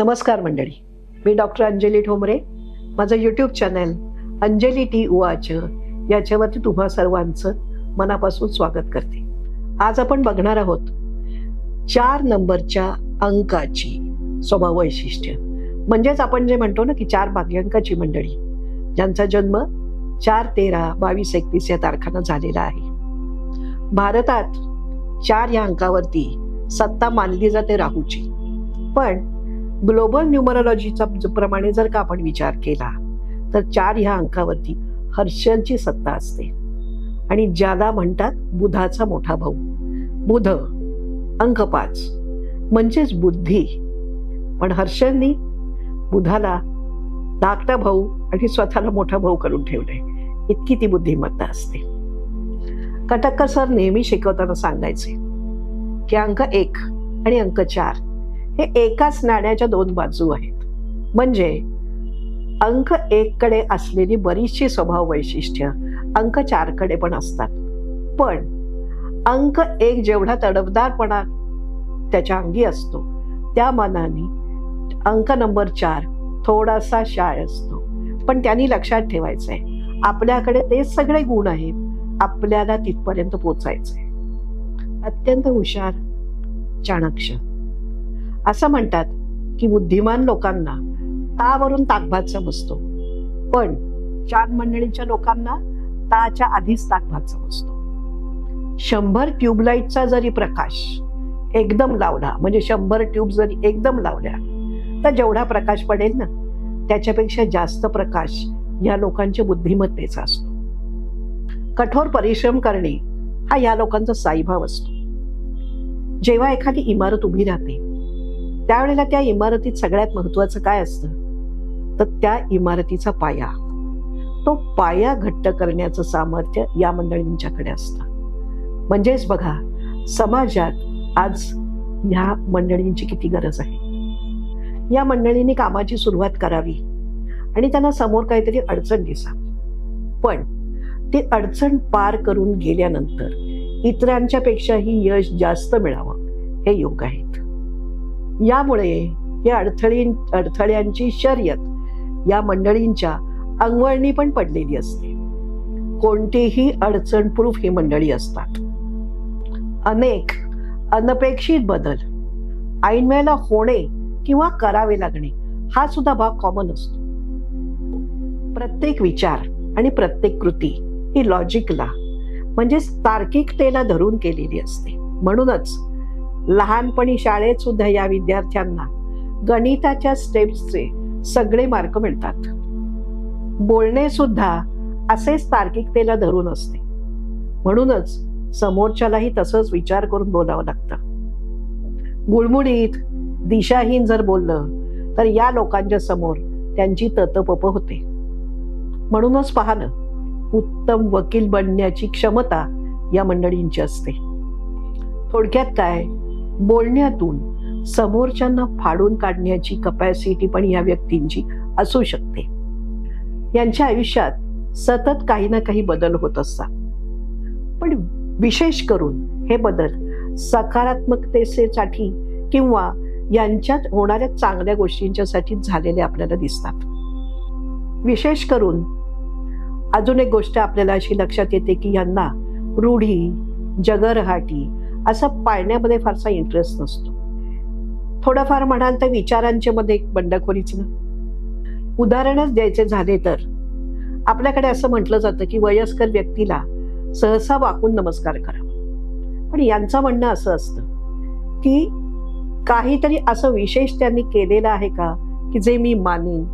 नमस्कार मंडळी. मी डॉक्टर अंजली ठोंबरे. माझं यूट्यूब चॅनल अंजली टी उवाच याच्यावरती तुम्हा सर्वांचं मनापासून स्वागत करते. आज आपण बघणार आहोत चार नंबरच्या अंकाची स्वभाव वैशिष्ट्य म्हणजेच आपण जे म्हणतो ना की चार भाग्यांकाची मंडळी ज्यांचा जन्म चार तेरा बावीस एकतीस या तारखांना झालेला आहे. भारतात चार या अंकावरती सत्ता मानली जाते राहूची. पण ग्लोबल न्युमरॉलॉजीचा प्रमाणे जर का आपण विचार केला तर चार ह्या अंकावरती हर्षलची सत्ता असते. आणि ज्याला म्हणतात बुधाचा मोठा भाऊ. बुध अंक पाच. म्हणजेच बुद्धी. पण हर्षलनी बुधाला धाकटा भाऊ आणि स्वतःला मोठा भाऊ करून ठेवले. इतकी ती बुद्धिमत्ता असते. कटक्कर सर नेहमी शिकवताना सांगायचे की अंक एक आणि अंक चार हे एकाच नाण्याच्या दोन बाजू आहेत. म्हणजे अंक एककडे असलेली बरीचशी स्वभाव वैशिष्ट्य अंक चारकडे पण असतात. पण अंक एक जेवढा तडफदारपणा त्याच्या अंगी असतो त्या मानाने अंक नंबर चार थोडासा शाय असतो. पण त्यांनी लक्षात ठेवायचं आहे आपल्याकडे ते सगळे गुण आहेत आपल्याला तिथपर्यंत पोचायचंय. अत्यंत हुशार चाणक्य. असं म्हणतात की बुद्धिमान लोकांना तावरून ताकभात समजतो. पण चार मंडळींच्या लोकांना ताच्या आधीच ताकभात समजतो. शंभर ट्यूबलाईटचा जरी प्रकाश एकदम लावला म्हणजे शंभर ट्यूब जरी एकदम लावल्या तर जेवढा प्रकाश पडेल ना त्याच्यापेक्षा जास्त प्रकाश या लोकांच्या बुद्धिमत्तेचा असतो. कठोर परिश्रम करणे हा या लोकांचा साईभाव असतो. जेव्हा एखादी इमारत उभी राहते त्यावेळेला त्या इमारतीत सगळ्यात महत्वाचं काय असतं? तर त्या इमारतीचा पाया. तो पाया घट्ट करण्याचं सामर्थ्य या मंडळींच्याकडे असतं. म्हणजेच बघा समाजात आज ह्या मंडळींची किती गरज आहे. या मंडळींनी कामाची सुरुवात करावी आणि त्यांना समोर काहीतरी अडचण दिसावी. पण ती अडचण पार करून गेल्यानंतर इतरांच्या पेक्षाही यश जास्त मिळावं हे योग आहेत यामुळे हे अडथळी अडथळ्यांची शर्यत या मंडळींच्या अंगवळणी पण पडलेली असते. कोणतीही अडचण प्रूफ ही मंडळी असतात. अनेक अनपेक्षित बदल ऐनवेळेला होणे किंवा करावे लागणे हा सुद्धा भाग कॉमन असतो. प्रत्येक विचार आणि प्रत्येक कृती ही लॉजिकला म्हणजे तार्किकतेला धरून केलेली असते. म्हणूनच लहानपणी शाळेत सुद्धा या विद्यार्थ्यांना गणिताच्या स्टेप्सचे सगळे मार्क मिळतात. बोलणे सुद्धा असेच तार्किकतेला धरून असते. म्हणूनच समोरच्यालाही तसंच विचार करून बोलावं लागतं. गुळमुळीत दिशाहीन जर बोललं तर या लोकांच्या समोर त्यांची ततपप होते. म्हणूनच पाहणं उत्तम वकील बनण्याची क्षमता या मंडळींची असते. थोडक्यात काय बोलण्यातून समोरच्यांना फाडून काढण्याची कपॅसिटी पण या व्यक्तींची असू शकते. यांच्या आयुष्यात सतत काही ना काही बदल होत असतात. पण विशेष करून हे बदल सकारात्मकतेसाठी किंवा यांच्यात होणाऱ्या चांगल्या गोष्टींच्यासाठी झालेले आपल्याला दिसतात. विशेष करून अजून एक गोष्ट आपल्याला अशी लक्षात येते की यांना रूढी जगरहाटी असं पाळण्यामध्ये फारसा इंटरेस्ट नसतो. थोडंफार म्हणाल तर विचारांच्या मध्ये एक बंडखोरीच ना. उदाहरणच द्यायचे झाले तर आपल्याकडे असं म्हटलं जातं की वयस्कर व्यक्तीला सहसा वाकून नमस्कार करावा पण यांचं म्हणणं असं असतं की काहीतरी असं विशेष त्यांनी केलेलं आहे का? की जे मी मानीन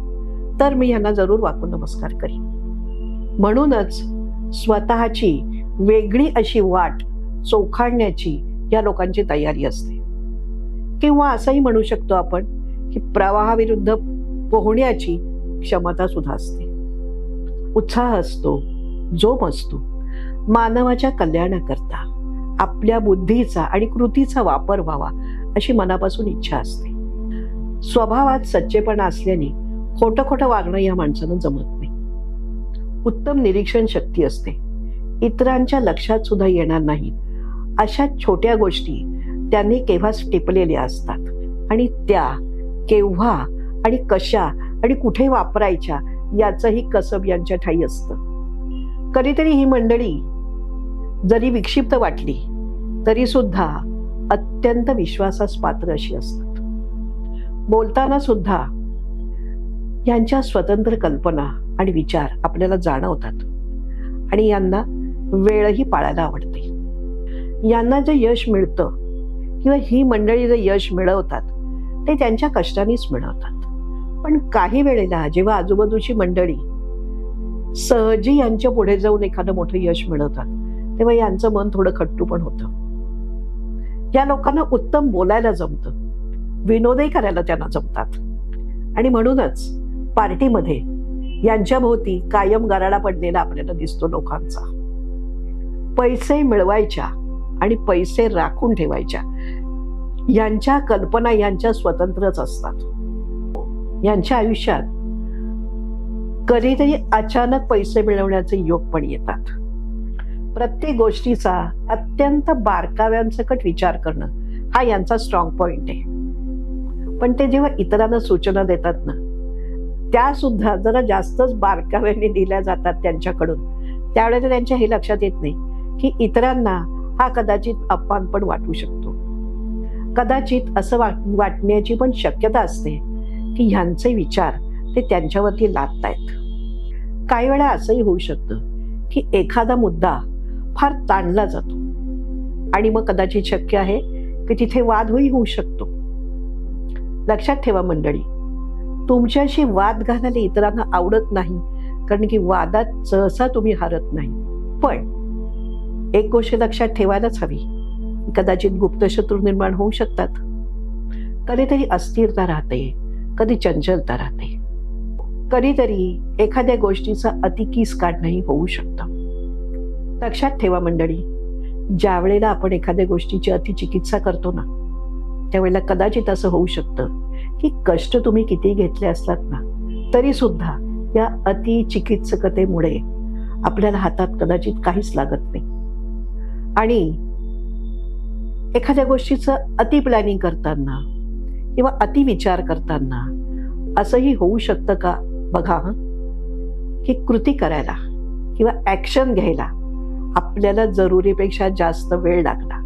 तर मी यांना जरूर वाकून नमस्कार करीन. म्हणूनच स्वतःची वेगळी अशी वाट चोखाळण्याची या लोकांची तयारी असते. किंवा असंही म्हणू शकतो आपण की प्रवाहाविरुद्ध पोहण्याची क्षमता सुद्धा असते. उत्साह असतो जोम असतो. मानवाच्या कल्याणाकरता आपल्या बुद्धीचा आणि कृतीचा वापर व्हावा अशी मनापासून इच्छा असते. स्वभावात सच्चेपणा असल्याने खोटं खोटं वागणं या माणसानं जमत नाही. उत्तम निरीक्षण शक्ती असते. इतरांच्या लक्षात सुद्धा येणार नाहीत अशा छोट्या गोष्टी त्यांनी केव्हाच टिपलेल्या असतात. आणि त्या केव्हा आणि कशा आणि कुठे वापरायच्या याचंही कसब यांच्या ठाई असतं. कधीतरी ही मंडळी जरी विक्षिप्त वाटली तरी सुद्धा अत्यंत विश्वासास पात्र अशी असतात. बोलताना सुद्धा यांच्या स्वतंत्र कल्पना आणि विचार आपल्याला जाणवतात. आणि यांना वेळही पाळायला आवडतो. यांना जे यश मिळतं किंवा ही मंडळी जे यश मिळवतात ते त्यांच्या कष्टानेच मिळवतात. पण काही वेळेला जेव्हा आजूबाजूची मंडळी सहजी यांच्या पुढे जाऊन एखादं मोठं यश मिळवतात तेव्हा यांचं मन थोडं खट्टू पण होतं. या लोकांना उत्तम बोलायला जमतं विनोदही करायला त्यांना जमतात. आणि म्हणूनच पार्टीमध्ये यांच्या भोवती कायम गराडा पडलेला आपल्याला दिसतो लोकांचा. पैसे मिळवायच्या आणि पैसे राखून ठेवायच्या. यांच्या कल्पना यांच्या स्वतंत्रच असतात. यांच्या आयुष्यात कधीतरी अचानक पैसे मिळवण्याचे योग पण येतात. प्रत्येक गोष्टीचा अत्यंत बारकाव्यांसकट विचार करणं हा यांचा स्ट्रॉंग पॉइंट आहे. पण ते जेव्हा इतरांना सूचना देतात ना त्या सुद्धा जरा जास्तच बारकाव्याने दिल्या जातात त्यांच्याकडून. त्यावेळेला त्यांच्या हे लक्षात येत नाही की इतरांना हा कदाचित अपमान पण वाटू शकतो. कदाचित असं वाट वाटण्याची पण शक्यता असते की ह्यांचे विचार ते त्यांच्यावरती लादतायत. काही वेळा असंही होऊ शकतं की एखादा मुद्दा फार ताणला जातो आणि मग कदाचित शक्य आहे की तिथे वादही होऊ शकतो. लक्षात ठेवा मंडळी तुमच्याशी वाद घालायला इतरांना आवडत नाही कारण की वादात सहसा तुम्ही हरत नाही. पण एक गोष्ट लक्षात ठेवायलाच हवी. कदाचित गुप्त शत्रू निर्माण होऊ शकतात. कधीतरी अस्थिरता राहते कधी चंचलता राहते. कधीतरी एखाद्या गोष्टीचा अतिकीस काढणंही होऊ शकतं. लक्षात ठेवा मंडळी ज्या वेळेला आपण एखाद्या गोष्टीची अतिचिकित्सा करतो ना त्यावेळेला कदाचित असं होऊ शकतं की कष्ट तुम्ही किती घेतले असतात ना तरी सुद्धा या अतिचिकित्सकतेमुळे आपल्याला हातात कदाचित काहीच लागत नाही. आणि एखाद्या गोष्टीचं अति प्लॅनिंग करताना किंवा अति विचार करताना असंही होऊ शकतं का? बघा की कृती करायला किंवा ॲक्शन घ्यायला आपल्याला जरुरीपेक्षा जास्त वेळ लागला.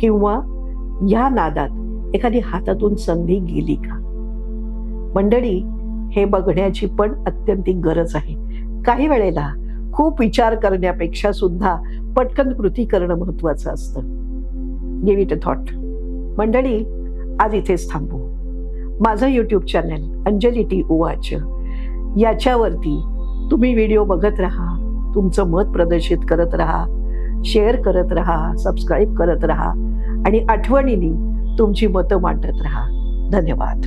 किंवा या नादात एखादी हातातून संधी गेली का? मंडळी हे बघण्याची पण अत्यंतिक गरज आहे. काही वेळेला खूप विचार करण्यापेक्षा सुद्धा पटकन कृती करणं महत्वाचं असतं. गिव्ह इट अ थॉट मंडळी आज इथेच थांबू. माझं यूट्यूब चॅनल अंजली टी ओवाच याच्यावरती तुम्ही व्हिडिओ बघत राहा तुमचं मत प्रदर्शित करत राहा शेअर करत राहा सबस्क्राईब करत राहा आणि आठवणीने तुमची मतं मांडत राहा. धन्यवाद.